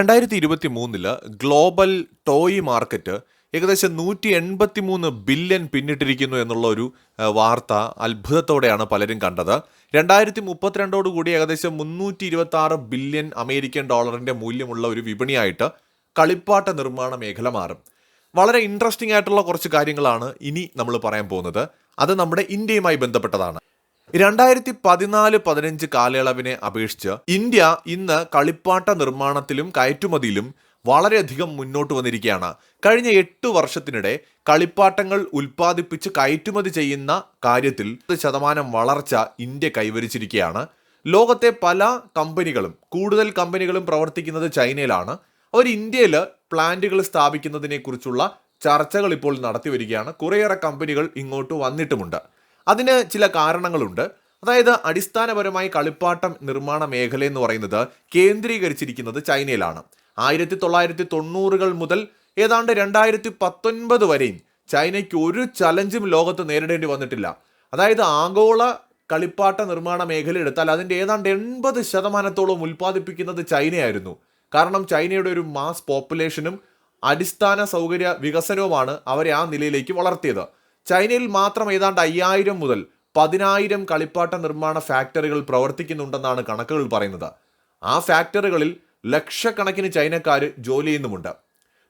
രണ്ടായിരത്തി ഇരുപത്തി മൂന്നിൽ ഗ്ലോബൽ ടോയ് മാർക്കറ്റ് ഏകദേശം നൂറ്റി എൺപത്തി മൂന്ന് ബില്യൺ പിന്നിട്ടിരിക്കുന്നു എന്നുള്ള ഒരു വാർത്ത അത്ഭുതത്തോടെയാണ് പലരും കണ്ടത്. രണ്ടായിരത്തി മുപ്പത്തിരണ്ടോടുകൂടി ഏകദേശം മുന്നൂറ്റി ഇരുപത്തി ആറ് ബില്യൺ അമേരിക്കൻ ഡോളറിന്റെ മൂല്യമുള്ള ഒരു വിപണിയായിട്ട് കളിപ്പാട്ട നിർമ്മാണ മേഖല മാറും. വളരെ ഇൻട്രസ്റ്റിംഗ് ആയിട്ടുള്ള കുറച്ച് കാര്യങ്ങളാണ് ഇനി നമ്മൾ പറയാൻ പോകുന്നത്. അത് നമ്മുടെ ഇന്ത്യയുമായി ബന്ധപ്പെട്ടതാണ്. രണ്ടായിരത്തി പതിനാല് പതിനഞ്ച് കാലയളവിനെ അപേക്ഷിച്ച് ഇന്ത്യ ഇന്ന് കളിപ്പാട്ട നിർമ്മാണത്തിലും കയറ്റുമതിയിലും വളരെയധികം മുന്നോട്ട് വന്നിരിക്കുകയാണ്. കഴിഞ്ഞ എട്ട് വർഷത്തിനിടെ കളിപ്പാട്ടങ്ങൾ ഉൽപ്പാദിപ്പിച്ച് കയറ്റുമതി ചെയ്യുന്ന കാര്യത്തിൽ ശതമാനം വളർച്ച ഇന്ത്യ കൈവരിച്ചിരിക്കുകയാണ്. ലോകത്തെ പല കമ്പനികളും കൂടുതൽ കമ്പനികളും പ്രവർത്തിക്കുന്നത് ചൈനയിലാണ്. അവർ ഇന്ത്യയിൽ പ്ലാന്റുകൾ സ്ഥാപിക്കുന്നതിനെക്കുറിച്ചുള്ള ചർച്ചകൾ ഇപ്പോൾ നടത്തി വരികയാണ്. കുറേയേറെ കമ്പനികൾ ഇങ്ങോട്ട് വന്നിട്ടുമുണ്ട്. അതിന് ചില കാരണങ്ങളുണ്ട്. അതായത് അടിസ്ഥാനപരമായി കളിപ്പാട്ടം നിർമ്മാണ മേഖല എന്ന് പറയുന്നത് കേന്ദ്രീകരിച്ചിരിക്കുന്നത് ചൈനയിലാണ്. ആയിരത്തി തൊള്ളായിരത്തി തൊണ്ണൂറുകൾ മുതൽ ഏതാണ്ട് രണ്ടായിരത്തി പത്തൊൻപത് വരെയും ചൈനയ്ക്ക് ഒരു ചലഞ്ചും ലോകത്ത് നേരിടേണ്ടി വന്നിട്ടില്ല. അതായത് ആഗോള കളിപ്പാട്ട നിർമ്മാണ മേഖല എടുത്താൽ അതിന്റെ ഏതാണ്ട് എൺപത് ശതമാനത്തോളം ഉൽപ്പാദിപ്പിക്കുന്നത് ചൈനയായിരുന്നു. കാരണം ചൈനയുടെ ഒരു മാസ് പോപ്പുലേഷനും അടിസ്ഥാന സൗകര്യ വികസനവുമാണ് അവരെ ആ നിലയിലേക്ക് വളർത്തിയത്. ചൈനയിൽ മാത്രം ഏതാണ്ട് അയ്യായിരം മുതൽ പതിനായിരം കളിപ്പാട്ട നിർമ്മാണ ഫാക്ടറികൾ പ്രവർത്തിക്കുന്നുണ്ടെന്നാണ് കണക്കുകൾ പറയുന്നത്. ആ ഫാക്ടറികളിൽ ലക്ഷക്കണക്കിന് ചൈനക്കാർ ജോലി ചെയ്യുന്നുമുണ്ട്.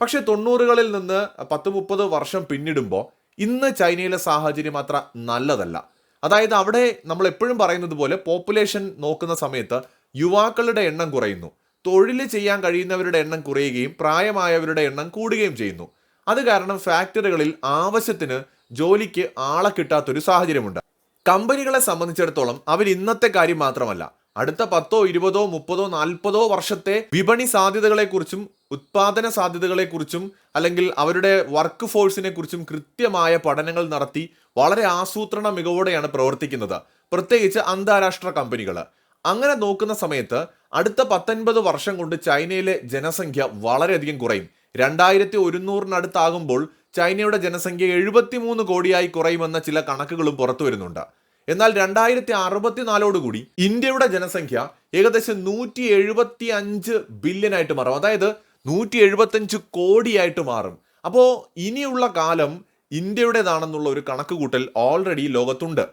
പക്ഷേ തൊണ്ണൂറുകളിൽ നിന്ന് പത്ത് മുപ്പത് വർഷം പിന്നിടുമ്പോൾ ഇന്ന് ചൈനയിലെ സാഹചര്യം അത്ര നല്ലതല്ല. അതായത് അവിടെ നമ്മൾ എപ്പോഴും പറയുന്നത് പോലെ പോപ്പുലേഷൻ നോക്കുന്ന സമയത്ത് യുവാക്കളുടെ എണ്ണം കുറയുന്നു. തൊഴിൽ ചെയ്യാൻ കഴിയുന്നവരുടെ എണ്ണം കുറയുകയും പ്രായമായവരുടെ എണ്ണം കൂടുകയും ചെയ്യുന്നു. അത് കാരണം ഫാക്ടറികളിൽ ആവശ്യത്തിന് ജോലിക്ക് ആളെ കിട്ടാത്തൊരു സാഹചര്യമുണ്ട്. കമ്പനികളെ സംബന്ധിച്ചിടത്തോളം അവർ ഇന്നത്തെ കാര്യം മാത്രമല്ല അടുത്ത പത്തോ ഇരുപതോ മുപ്പതോ നാൽപ്പതോ വർഷത്തെ വിപണി സാധ്യതകളെക്കുറിച്ചും ഉത്പാദന സാധ്യതകളെക്കുറിച്ചും അല്ലെങ്കിൽ അവരുടെ വർക്ക് ഫോഴ്സിനെ കുറിച്ചും കൃത്യമായ പഠനങ്ങൾ നടത്തി വളരെ ആസൂത്രണ മികവോടെയാണ് പ്രവർത്തിക്കുന്നത്. പ്രത്യേകിച്ച് അന്താരാഷ്ട്ര കമ്പനികൾ അങ്ങനെ നോക്കുന്ന സമയത്ത് അടുത്ത പത്തൊൻപത് വർഷം കൊണ്ട് ചൈനയിലെ ജനസംഖ്യ വളരെയധികം കുറയും. രണ്ടായിരത്തി ഒരുന്നൂറിനടുത്താകുമ്പോൾ ചൈനയുടെ ജനസംഖ്യ എഴുപത്തിമൂന്ന് കോടിയായി കുറയുമെന്ന ചില കണക്കുകളും പുറത്തു വരുന്നുണ്ട്. എന്നാൽ രണ്ടായിരത്തി അറുപത്തിനാലോടുകൂടി ഇന്ത്യയുടെ ജനസംഖ്യ ഏകദേശം നൂറ്റി എഴുപത്തി അഞ്ച് ബില്യനായിട്ട് മാറും. അതായത് നൂറ്റി എഴുപത്തഞ്ച് കോടിയായിട്ട് മാറും. അപ്പോൾ ഇനിയുള്ള കാലം ഇന്ത്യയുടേതാണെന്നുള്ള ഒരു കണക്കുകൂട്ടൽ ഓൾറെഡി ലോകത്തുണ്ട്.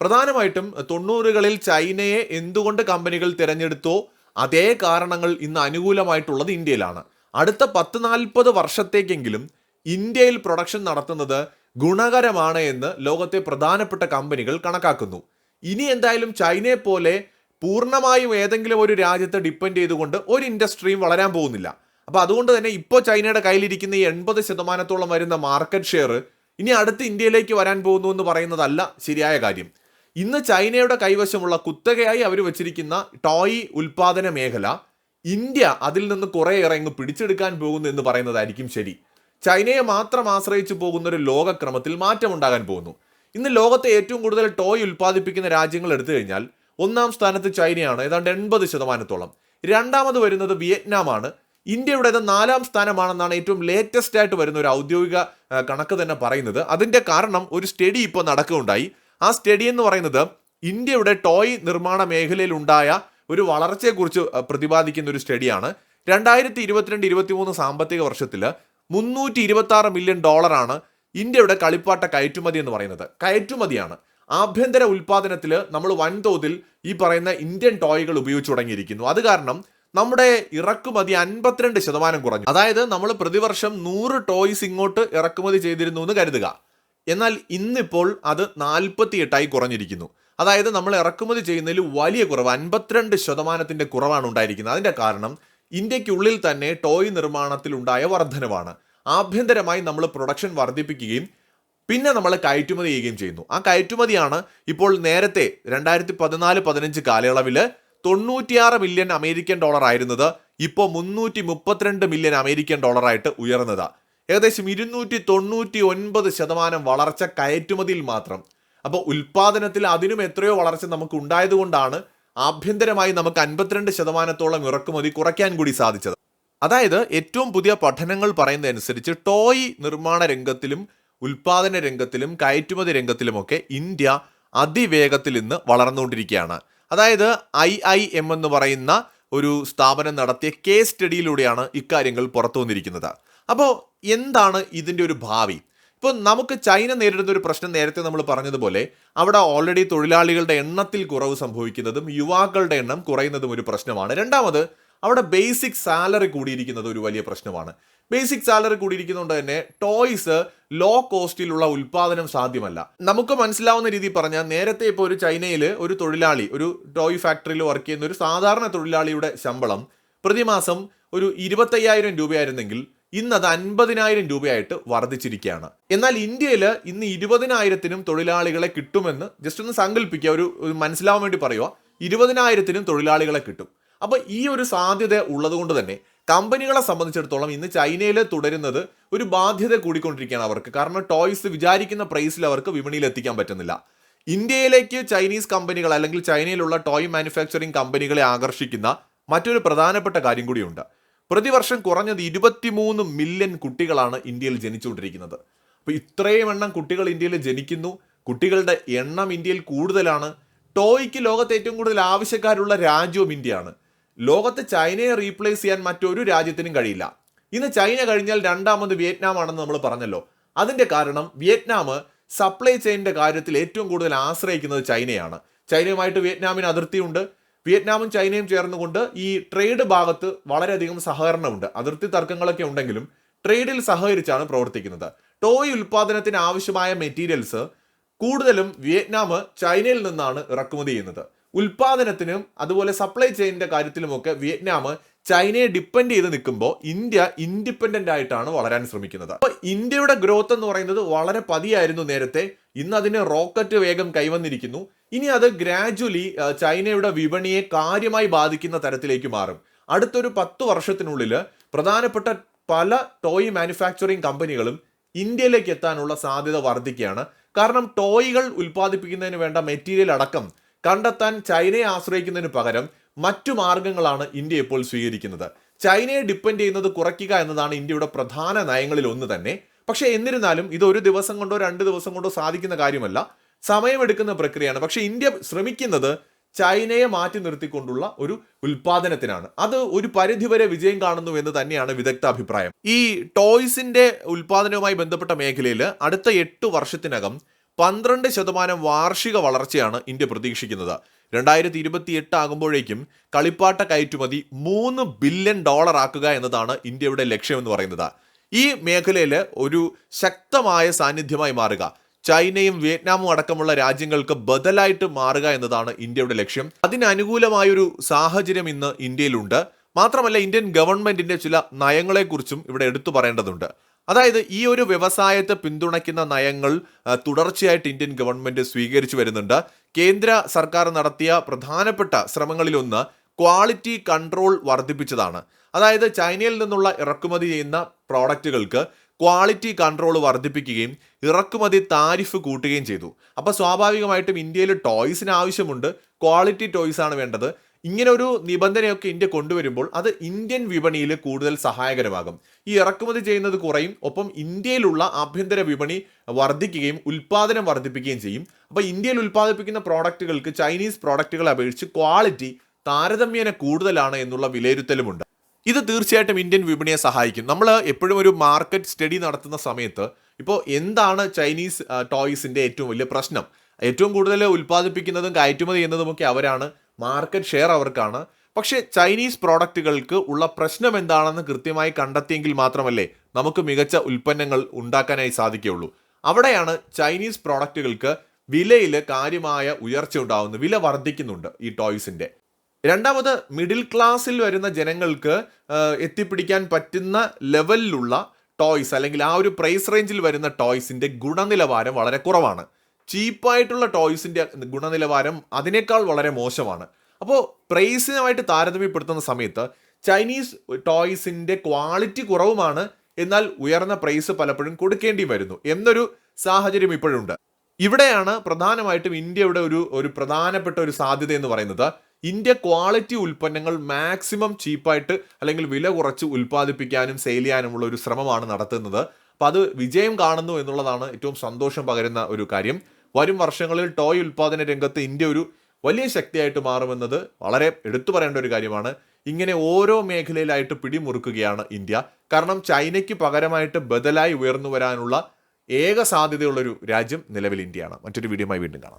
പ്രധാനമായിട്ടും തൊണ്ണൂറുകളിൽ ചൈനയെ എന്തുകൊണ്ട് കമ്പനികൾ തിരഞ്ഞെടുത്തോ അതേ കാരണങ്ങൾ ഇന്ന് അനുകൂലമായിട്ടുള്ളത് ഇന്ത്യയിലാണ്. അടുത്ത പത്ത് നാൽപ്പത് വർഷത്തേക്കെങ്കിലും ഇന്ത്യയിൽ പ്രൊഡക്ഷൻ നടത്തുന്നത് ഗുണകരമാണ് എന്ന് ലോകത്തെ പ്രധാനപ്പെട്ട കമ്പനികൾ കണക്കാക്കുന്നു. ഇനി എന്തായാലും ചൈനയെ പോലെ പൂർണമായും ഏതെങ്കിലും ഒരു രാജ്യത്തെ ഡിപ്പെൻഡ് ചെയ്തുകൊണ്ട് ഒരു ഇൻഡസ്ട്രിയും വളരാൻ പോകുന്നില്ല. അപ്പോൾ അതുകൊണ്ട് തന്നെ ഇപ്പോൾ ചൈനയുടെ കയ്യിലിരിക്കുന്ന ഈ എൺപത് ശതമാനത്തോളം വരുന്ന മാർക്കറ്റ് ഷെയർ ഇനി അടുത്ത് ഇന്ത്യയിലേക്ക് വരാൻ പോകുന്നു എന്ന് പറയുന്നതല്ല ശരിയായ കാര്യം. ഇന്ന് ചൈനയുടെ കൈവശമുള്ള കുത്തകയായി അവർ വെച്ചിരിക്കുന്ന ടോയ് ഉൽപാദന മേഖല ഇന്ത്യ അതിൽ നിന്ന് കുറേ ഇറങ്ങി പിടിച്ചെടുക്കാൻ പോകുന്നു എന്ന് പറയുന്നതായിരിക്കും ശരി. ചൈനയെ മാത്രം ആശ്രയിച്ചു പോകുന്ന ഒരു ലോകക്രമത്തിൽ മാറ്റമുണ്ടാകാൻ പോകുന്നു. ഇന്ന് ലോകത്തെ ഏറ്റവും കൂടുതൽ ടോയ് ഉൽപ്പാദിപ്പിക്കുന്ന രാജ്യങ്ങൾ എടുത്തു കഴിഞ്ഞാൽ ഒന്നാം സ്ഥാനത്ത് ചൈനയാണ് ഏതാണ്ട് എൺപത് ശതമാനത്തോളം. രണ്ടാമത് വരുന്നത് വിയറ്റ്നാമാണ്. ഇന്ത്യയുടേത് നാലാം സ്ഥാനമാണെന്നാണ് ഏറ്റവും ലേറ്റസ്റ്റ് ആയിട്ട് വരുന്ന ഒരു ഔദ്യോഗിക കണക്ക് തന്നെ പറയുന്നത്. അതിന്റെ കാരണം ഒരു സ്റ്റഡി ഇപ്പോൾ നടക്കുകയുണ്ടായി. ആ സ്റ്റഡി എന്ന് പറയുന്നത് ഇന്ത്യയുടെ ടോയ് നിർമ്മാണ മേഖലയിൽ ഉണ്ടായ ഒരു വളർച്ചയെക്കുറിച്ച് പ്രതിപാദിക്കുന്ന ഒരു സ്റ്റഡിയാണ്. രണ്ടായിരത്തി ഇരുപത്തിരണ്ട് ഇരുപത്തിമൂന്ന് സാമ്പത്തിക വർഷത്തിൽ മുന്നൂറ്റി ഇരുപത്തി ആറ് മില്യൺ ഡോളറാണ് ഇന്ത്യയുടെ കളിപ്പാട്ട കയറ്റുമതി എന്ന് പറയുന്നത്. കയറ്റുമതിയാണ്. ആഭ്യന്തര ഉൽപാദനത്തിൽ നമ്മൾ വൻതോതിൽ ഈ പറയുന്ന ഇന്ത്യൻ ടോയ്കൾ ഉപയോഗിച്ചു തുടങ്ങിയിരിക്കുന്നു. അത് കാരണം നമ്മുടെ ഇറക്കുമതി അൻപത്തിരണ്ട് ശതമാനം കുറഞ്ഞു. അതായത് നമ്മൾ പ്രതിവർഷം നൂറ് ടോയ്സ് ഇങ്ങോട്ട് ഇറക്കുമതി ചെയ്തിരുന്നു എന്ന് കരുതുക. എന്നാൽ ഇന്നിപ്പോൾ അത് നാൽപ്പത്തി എട്ടായി കുറഞ്ഞിരിക്കുന്നു. അതായത് നമ്മൾ ഇറക്കുമതി ചെയ്യുന്നതിൽ വലിയ കുറവ് അൻപത്തിരണ്ട് ശതമാനത്തിന്റെ കുറവാണ് ഉണ്ടായിരിക്കുന്നത്. അതിന്റെ കാരണം ഇന്ത്യക്കുള്ളിൽ തന്നെ ടോയ് നിർമ്മാണത്തിൽ ഉണ്ടായ വർധനവാണ്. ആഭ്യന്തരമായി നമ്മൾ പ്രൊഡക്ഷൻ വർദ്ധിപ്പിക്കുകയും പിന്നെ നമ്മൾ കയറ്റുമതി ചെയ്യുകയും ചെയ്യുന്നു. ആ കയറ്റുമതിയാണ് ഇപ്പോൾ നേരത്തെ രണ്ടായിരത്തി പതിനാല് പതിനഞ്ച് കാലയളവിൽ തൊണ്ണൂറ്റിയാറ് മില്യൺ അമേരിക്കൻ ഡോളർ ആയിരുന്നത്. ഇപ്പോൾ മുന്നൂറ്റി മുപ്പത്തിരണ്ട് മില്യൺ അമേരിക്കൻ ഡോളറായിട്ട് ഉയർന്നത്. ഏകദേശം ഇരുന്നൂറ്റി തൊണ്ണൂറ്റി ഒൻപത് ശതമാനം വളർച്ച കയറ്റുമതിയിൽ മാത്രം. അപ്പോൾ ഉൽപ്പാദനത്തിൽ അതിനും എത്രയോ വളർച്ച നമുക്ക് ഉണ്ടായതുകൊണ്ടാണ് ആഭ്യന്തരമായി നമുക്ക് അൻപത്തിരണ്ട് ശതമാനത്തോളം ഇറക്കുമതി കുറയ്ക്കാൻ കൂടി സാധിച്ചത്. അതായത് ഏറ്റവും പുതിയ പഠനങ്ങൾ പറയുന്നതനുസരിച്ച് ടോയ് നിർമ്മാണ രംഗത്തിലും ഉൽപാദന രംഗത്തിലും കയറ്റുമതി രംഗത്തിലുമൊക്കെ ഇന്ത്യ അതിവേഗത്തിൽ ഇന്ന് വളർന്നുകൊണ്ടിരിക്കുകയാണ്. അതായത് ഐ ഐ എം എന്ന് പറയുന്ന ഒരു സ്ഥാപനം നടത്തിയ കേസ് സ്റ്റഡിയിലൂടെയാണ് ഇക്കാര്യങ്ങൾ പുറത്തു വന്നിരിക്കുന്നത് അപ്പോൾ എന്താണ് ഇതിന്റെ ഒരു ഭാവി? ഇപ്പോൾ നമുക്ക് ചൈന നേരിടുന്ന ഒരു പ്രശ്നം നേരത്തെ നമ്മൾ പറഞ്ഞതുപോലെ അവിടെ ഓൾറെഡി തൊഴിലാളികളുടെ എണ്ണത്തിൽ കുറവ് സംഭവിക്കുന്നതും യുവാക്കളുടെ എണ്ണം കുറയുന്നതും ഒരു പ്രശ്നമാണ്. രണ്ടാമത് അവിടെ ബേസിക് സാലറി കൂടിയിരിക്കുന്നത് ഒരു വലിയ പ്രശ്നമാണ്. ബേസിക് സാലറി കൂടിയിരിക്കുന്നതുകൊണ്ട് തന്നെ ടോയ്സ് ലോ കോസ്റ്റിലുള്ള ഉൽപാദനം സാധ്യമല്ല. നമുക്ക് മനസ്സിലാവുന്ന രീതി പറഞ്ഞാൽ നേരത്തെ ഇപ്പോൾ ഒരു ചൈനയിൽ ഒരു തൊഴിലാളി ഒരു ടോയ് ഫാക്ടറിയിൽ വർക്ക് ചെയ്യുന്ന ഒരു സാധാരണ തൊഴിലാളിയുടെ ശമ്പളം പ്രതിമാസം ഒരു ഇരുപത്തയ്യായിരം രൂപയായിരുന്നെങ്കിൽ ഇന്ന് അത് അൻപതിനായിരം രൂപയായിട്ട് വർദ്ധിച്ചിരിക്കുകയാണ്. എന്നാൽ ഇന്ത്യയിൽ ഇന്ന് ഇരുപതിനായിരത്തിനും തൊഴിലാളികളെ കിട്ടുമെന്ന് ജസ്റ്റ് ഒന്ന് സങ്കല്പിക്കുക ഒരു മനസ്സിലാവാൻ വേണ്ടി പറയുക ഇരുപതിനായിരത്തിനും തൊഴിലാളികളെ കിട്ടും. അപ്പോൾ ഈ ഒരു സാധ്യത ഉള്ളതുകൊണ്ട് തന്നെ കമ്പനികളെ സംബന്ധിച്ചിടത്തോളം ഇന്ന് ചൈനയിൽ തുടരുന്നത് ഒരു ബാധ്യത കൂടിക്കൊണ്ടിരിക്കുകയാണ് അവർക്ക്. കാരണം ടോയ്സ് വിചാരിക്കുന്ന പ്രൈസിൽ അവർക്ക് വിപണിയിൽ എത്തിക്കാൻ പറ്റുന്നില്ല. ഇന്ത്യയിലേക്ക് ചൈനീസ് കമ്പനികൾ അല്ലെങ്കിൽ ചൈനയിലുള്ള ടോയ് മാനുഫാക്ചറിങ് കമ്പനികളെ ആകർഷിക്കുന്ന മറ്റൊരു പ്രധാനപ്പെട്ട കാര്യം കൂടിയുണ്ട്. പ്രതിവർഷം കുറഞ്ഞത് ഇരുപത്തിമൂന്ന് മില്യൺ കുട്ടികളാണ് ഇന്ത്യയിൽ ജനിച്ചുകൊണ്ടിരിക്കുന്നത്. അപ്പോൾ ഇത്രയും എണ്ണം കുട്ടികൾ ഇന്ത്യയിൽ ജനിക്കുന്നു. കുട്ടികളുടെ എണ്ണം ഇന്ത്യയിൽ കൂടുതലാണ്. ടോയ്ക്ക് ലോകത്തെ ഏറ്റവും കൂടുതൽ ആവശ്യക്കാരുള്ള രാജ്യവും ഇന്ത്യയാണ്. ലോകത്ത് ചൈനയെ റീപ്ലേസ് ചെയ്യാൻ മറ്റൊരു രാജ്യത്തിനും കഴിയില്ല. ഇന്ന് ചൈന കഴിഞ്ഞാൽ രണ്ടാമത് വിയറ്റ്നാം ആണെന്ന് നമ്മൾ പറഞ്ഞല്ലോ. അതിന്റെ കാരണം വിയറ്റ്നാം സപ്ലൈ ചെയിന്റെ കാര്യത്തിൽ ഏറ്റവും കൂടുതൽ ആശ്രയിക്കുന്നത് ചൈനയാണ്. ചൈനയുമായിട്ട് വിയറ്റ്നാമിന് അതിർത്തിയുണ്ട്. വിയറ്റ്നാമും ചൈനയും ചേർന്നുകൊണ്ട് ഈ ട്രേഡ് ഭാഗത്ത് വളരെയധികം സഹകരണമുണ്ട്. അതിർത്തി തർക്കങ്ങളൊക്കെ ഉണ്ടെങ്കിലും ട്രേഡിൽ സഹകരിച്ചാണ് പ്രവർത്തിക്കുന്നത്. ടോയ് ഉൽപാദനത്തിന് ആവശ്യമായ മെറ്റീരിയൽസ് കൂടുതലും വിയറ്റ്നാം ചൈനയിൽ നിന്നാണ് ഇറക്കുമതി ചെയ്യുന്നത്. ഉൽപാദനത്തിനും അതുപോലെ സപ്ലൈ ചെയിനിന്റെ കാര്യത്തിലുമൊക്കെ വിയറ്റ്നാം ചൈനയെ ഡിപ്പെൻഡ് ചെയ്ത് നിൽക്കുമ്പോൾ ഇന്ത്യ ഇൻഡിപെൻഡന്റ് ആയിട്ടാണ് വളരാൻ ശ്രമിക്കുന്നത്. അപ്പോൾ ഇന്ത്യയുടെ ഗ്രോത്ത് എന്ന് പറയുന്നത് വളരെ പതിയായിരുന്നു നേരത്തെ. ഇന്ന് അതിന് റോക്കറ്റ് വേഗം കൈവന്നിരിക്കുന്നു. ഇനി അത് ഗ്രാജ്വലി ചൈനയുടെ വിപണിയെ കാര്യമായി ബാധിക്കുന്ന തരത്തിലേക്ക് മാറും. അടുത്തൊരു പത്ത് വർഷത്തിനുള്ളിൽ പ്രധാനപ്പെട്ട പല ടോയ് മാനുഫാക്ചറിങ് കമ്പനികളും ഇന്ത്യയിലേക്ക് എത്താനുള്ള സാധ്യത വർദ്ധിക്കുകയാണ്. കാരണം ടോയ്കൾ ഉൽപ്പാദിപ്പിക്കുന്നതിന് വേണ്ട മെറ്റീരിയൽ അടക്കം കണ്ടെത്താൻ ചൈനയെ ആശ്രയിക്കുന്നതിന് പകരം മറ്റു മാർഗങ്ങളാണ് ഇന്ത്യ ഇപ്പോൾ സ്വീകരിക്കുന്നത്. ചൈനയെ ഡിപ്പെൻഡ് ചെയ്യുന്നത് കുറയ്ക്കുക എന്നതാണ് ഇന്ത്യയുടെ പ്രധാന നയങ്ങളിൽ ഒന്ന് തന്നെ. പക്ഷേ എന്നിരുന്നാലും ഇത് ഒരു ദിവസം കൊണ്ടോ രണ്ട് ദിവസം കൊണ്ടോ സാധിക്കുന്ന കാര്യമല്ല. സമയമെടുക്കുന്ന പ്രക്രിയയാണ്. പക്ഷേ ഇന്ത്യ ശ്രമിക്കുന്നത് ചൈനയെ മാറ്റി നിർത്തിക്കൊണ്ടുള്ള ഒരു ഉൽപാദനത്തിനാണ്. അത് ഒരു പരിധിവരെ വിജയം കാണുന്നു എന്ന് തന്നെയാണ് വിദഗ്ധ അഭിപ്രായം. ഈ ടോയ്സിന്റെ ഉൽപാദനവുമായി ബന്ധപ്പെട്ട മേഖലയിൽ അടുത്ത എട്ട് വർഷത്തിനകം പന്ത്രണ്ട് ശതമാനം വാർഷിക വളർച്ചയാണ് ഇന്ത്യ പ്രതീക്ഷിക്കുന്നത്. രണ്ടായിരത്തി ഇരുപത്തി എട്ട് ആകുമ്പോഴേക്കും കളിപ്പാട്ട കയറ്റുമതി മൂന്ന് ബില്യൺ ഡോളർ ആക്കുക എന്നതാണ് ഇന്ത്യയുടെ ലക്ഷ്യമെന്ന് പറയുന്നത്. ഈ മേഖലയിൽ ഒരു ശക്തമായ സാന്നിധ്യമായി മാറുക. ചൈനയും വിയറ്റ്നാമും അടക്കമുള്ള രാജ്യങ്ങൾക്ക് ബദലായിട്ട് മാറുക എന്നതാണ് ഇന്ത്യയുടെ ലക്ഷ്യം. അതിനനുകൂലമായൊരു സാഹചര്യം ഇന്ന് ഇന്ത്യയിലുണ്ട്. മാത്രമല്ല ഇന്ത്യൻ ഗവൺമെന്റിന്റെ ചില നയങ്ങളെക്കുറിച്ചും ഇവിടെ എടുത്തു പറയേണ്ടതുണ്ട്. അതായത് ഈ ഒരു വ്യവസായത്തെ പിന്തുണയ്ക്കുന്ന നയങ്ങൾ തുടർച്ചയായിട്ട് ഇന്ത്യൻ ഗവൺമെന്റ് സ്വീകരിച്ചു വരുന്നുണ്ട്. കേന്ദ്ര സർക്കാർ നടത്തിയ പ്രധാനപ്പെട്ട ശ്രമങ്ങളിലൊന്ന് ക്വാളിറ്റി കൺട്രോൾ വർദ്ധിപ്പിച്ചതാണ്. അതായത് ചൈനയിൽ നിന്നുള്ള ഇറക്കുമതി ചെയ്യുന്ന പ്രോഡക്റ്റുകൾക്ക് ക്വാളിറ്റി കൺട്രോൾ വർദ്ധിപ്പിക്കുകയും ഇറക്കുമതി താരിഫ് കൂട്ടുകയും ചെയ്തു. അപ്പോൾ സ്വാഭാവികമായിട്ടും ഇന്ത്യയിൽ ടോയ്സിന് ആവശ്യമുണ്ട്. ക്വാളിറ്റി ടോയ്സ് ആണ് വേണ്ടത്. ഇങ്ങനെ ഒരു നിബന്ധനയൊക്കെ ഇന്ത്യ കൊണ്ടുവരുമ്പോൾ അത് ഇന്ത്യൻ വിപണിയിൽ കൂടുതൽ സഹായകരമാകും. ഈ ഇറക്കുമതി ചെയ്യുന്നത് കുറയും. ഒപ്പം ഇന്ത്യയിലുള്ള ആഭ്യന്തര വിപണി വർദ്ധിക്കുകയും ഉൽപ്പാദനം വർദ്ധിപ്പിക്കുകയും ചെയ്യും. അപ്പോൾ ഇന്ത്യയിൽ ഉൽപ്പാദിപ്പിക്കുന്ന പ്രോഡക്റ്റുകൾക്ക് ചൈനീസ് പ്രോഡക്റ്റുകളെ അപേക്ഷിച്ച് ക്വാളിറ്റി താരതമ്യേന കൂടുതലാണ് എന്നുള്ള വിലയിരുത്തലുമുണ്ട്. ഇത് തീർച്ചയായിട്ടും ഇന്ത്യൻ വിപണിയെ സഹായിക്കും. നമ്മൾ എപ്പോഴും ഒരു മാർക്കറ്റ് സ്റ്റഡി നടത്തുന്ന സമയത്ത് ഇപ്പോൾ എന്താണ് ചൈനീസ് ടോയ്സിന്റെ ഏറ്റവും വലിയ പ്രശ്നം? ഏറ്റവും കൂടുതൽ ഉൽപ്പാദിപ്പിക്കുന്നതും കയറ്റുമതി ചെയ്യുന്നതുമൊക്കെ അവരാണ്. മാർക്കറ്റ് ഷെയർ അവർക്കാണ്. പക്ഷേ ചൈനീസ് പ്രോഡക്റ്റുകൾക്ക് ഉള്ള പ്രശ്നം എന്താണെന്ന് കൃത്യമായി കണ്ടെത്തിയെങ്കിൽ മാത്രമല്ലേ നമുക്ക് മികച്ച ഉൽപ്പന്നങ്ങൾ ഉണ്ടാക്കാനായി സാധിക്കുകയുള്ളൂ. അവിടെയാണ് ചൈനീസ് പ്രോഡക്റ്റുകൾക്ക് വിലയിൽ കാര്യമായ ഉയർച്ച ഉണ്ടാകുന്നത് വില വർദ്ധിക്കുന്നുണ്ട് ഈ ടോയ്സിന്റെ രണ്ടാമത് മിഡിൽ ക്ലാസ്സിൽ വരുന്ന ജനങ്ങൾക്ക് എത്തിപ്പിടിക്കാൻ പറ്റുന്ന ലെവലിലുള്ള ടോയ്സ് അല്ലെങ്കിൽ ആ ഒരു പ്രൈസ് റേഞ്ചിൽ വരുന്ന ടോയ്സിന്റെ ഗുണനിലവാരം വളരെ കുറവാണ്. ചീപ്പായിട്ടുള്ള ടോയ്സിന്റെ ഗുണനിലവാരം അതിനേക്കാൾ വളരെ മോശമാണ്. അപ്പോൾ പ്രൈസിനുമായിട്ട് താരതമ്യപ്പെടുത്തുന്ന സമയത്ത് ചൈനീസ് ടോയ്സിന്റെ ക്വാളിറ്റി കുറവുമാണ് എന്നാൽ ഉയർന്ന പ്രൈസ് പലപ്പോഴും കൊടുക്കേണ്ടി വരുന്നു എന്നൊരു സാഹചര്യം ഇപ്പോഴുണ്ട്. ഇവിടെയാണ് പ്രധാനമായിട്ടും ഇന്ത്യയുടെ ഒരു ഒരു പ്രധാനപ്പെട്ട ഒരു സാധ്യത എന്ന് പറയുന്നത് ഇന്ത്യ ക്വാളിറ്റി ഉൽപ്പന്നങ്ങൾ മാക്സിമം ചീപ്പായിട്ട് അല്ലെങ്കിൽ വില കുറച്ച് ഉൽപ്പാദിപ്പിക്കാനും സെയിൽ ചെയ്യാനുമുള്ള ഒരു ശ്രമമാണ് നടത്തുന്നത്. അപ്പം അത് വിജയം കാണുന്നു എന്നുള്ളതാണ് ഏറ്റവും സന്തോഷം പകരുന്ന ഒരു കാര്യം. വരും വർഷങ്ങളിൽ ടോയ് ഉൽപ്പാദന രംഗത്ത് ഇന്ത്യ ഒരു വലിയ ശക്തിയായിട്ട് മാറുമെന്നത് വളരെ എടുത്തു പറയേണ്ട ഒരു കാര്യമാണ്. ഇങ്ങനെ ഓരോ മേഖലയിലായിട്ട് പിടിമുറുക്കുകയാണ് ഇന്ത്യ. കാരണം ചൈനയ്ക്ക് പകരമായിട്ട് ബദലായി ഉയർന്നു വരാനുള്ള ഏക സാധ്യതയുള്ളൊരു രാജ്യം നിലവിൽ ഇന്ത്യയാണ്. മറ്റൊരു വീഡിയോയുമായി വീണ്ടും കാണാം.